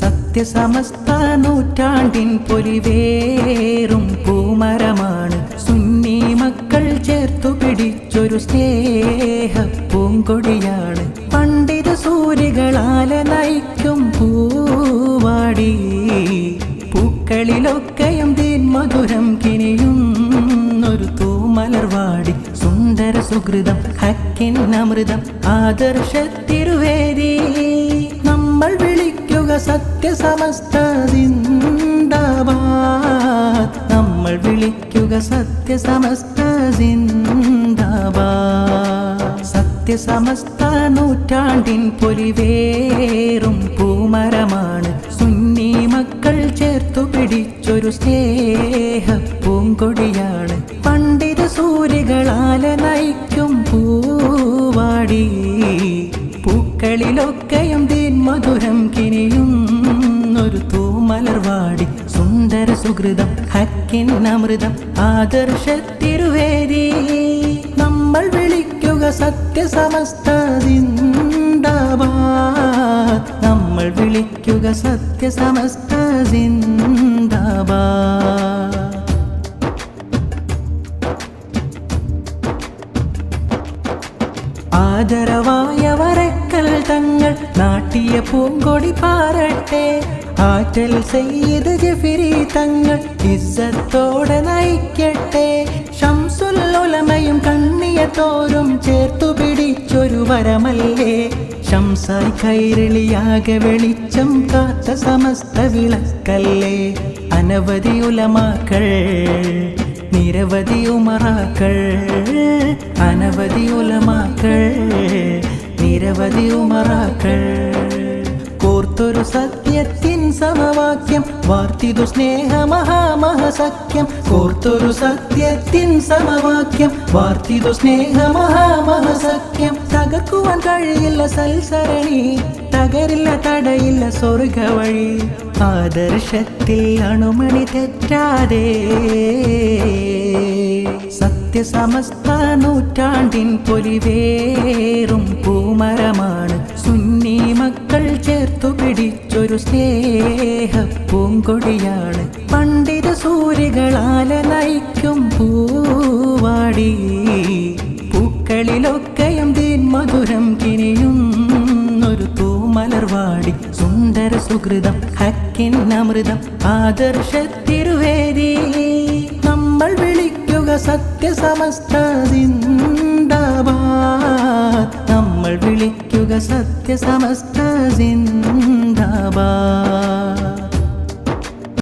സത്യസമസ്ത നൂറ്റാണ്ടിൻ പൊലിവേറും പൂമരമാണ്. സുന്നി മക്കൾ ചേർത്തു പിടിച്ചൊരു സ്നേഹ പൂങ്കൊടിയാണ്. പണ്ഡിത സൂര്യകളാലെ നയിക്കും പൂവാടി. പൂക്കളിലൊക്കെയും മധുരം കിനിയുന്നൊരു തൂമലർവാടി സുന്ദര സുഹൃതം ഹക്കിൻ അമൃതം ആദർശത്തിരുവേദി നമ്മൾ വിളിക്കുക സത്യസമസ്ത സിന്ദാബാദ് നമ്മൾ വിളിക്കുക സത്യസമസ്ത സിന്ദാബാദ് സത്യസമസ്ത നൂറ്റാണ്ടിൻ പൊലിവേറും പൂമരമാണ്. സുന്നി മക്കൾ ചേർത്തു പിടിച്ചൊരു സ്നേഹ പൂങ്കൊടിയാണ് പണ്ഡിത സൂര്യകളാല നയിക്കും പൂവാടി. പൂക്കളിലൊക്കെയും തീൻ മധുരം കിനിയുന്നൊരു തൂമലർവാടി സുന്ദര സുഹൃതം ഹക്കിൻ അമൃതം ആദർശ തിരുവേദി. നമ്മൾ വിളിക്കുക സത്യസമസ്ത നമ്മൾ വിളിക്കുക സത്യസമസ്ത സിന്ദാബാദ് ആദരവായ വരക്കൽ തങ്ങൾ നാട്ടിയ പൂങ്കൊടി പാറട്ടെ. ആറ്റൽ സെയ്ത് ജഫിരി തങ്ങൾ ഇസ്സത്തോടെ നയിക്കട്ടെ. ഷംസുൽ ഉലമയും തോറും ചേർത്തു പിടിച്ചൊരു വരമല്ലേ. ശംസായി കൈരളിയാകെ വെളിച്ചം കാത്ത സമസ്ത വിളക്കല്ലേ. അനവധി ഉലമാക്കൾ നിരവധി ഉമറാക്കൾ അനവധി ഉലമാക്കൾ നിരവധി ഉമറാക്കൾ. കോർത്തൊരു സത്യത്തിൻ സമവാക്യം വാർത്തിതു സ്നേഹ മഹാമഹസഖ്യം കോർത്തൊരു സത്യത്തിൻ സമവാക്യം വാർത്തിതു സ്നേഹ തകർക്കുവാൻ കഴിയില്ല സൽസരണി. തകരില്ല തടയില്ല സ്വർഗ വഴി ആദർശത്തിൽ അണുമണി തെറ്റാതെ. സത്യസമസ്ത നൂറ്റാണ്ടിൻ പൊലിവേറും പൂമരമാണ്. സുന്നി മക്കൾ ചേർത്തു പിടിച്ചൊരു സ്നേഹ പൂങ്കൊടിയാണ് പണ്ഡിത സൂര്യകളാല നയിക്കും പൂവാടി. പൂക്കളിലൊക്കെയും മധുരം കിനിയുന്നൊരു തൂമലർവാടി സുന്ദര സുഹൃതം ഹക്കിൻ അമൃതം ആദർശ തിരുവേദി നമ്മൾ വിളിക്കുക സത്യസമസ്ത നമ്മൾ വിളിക്കുക സത്യസമസ്ത സിന്ദാബാദ്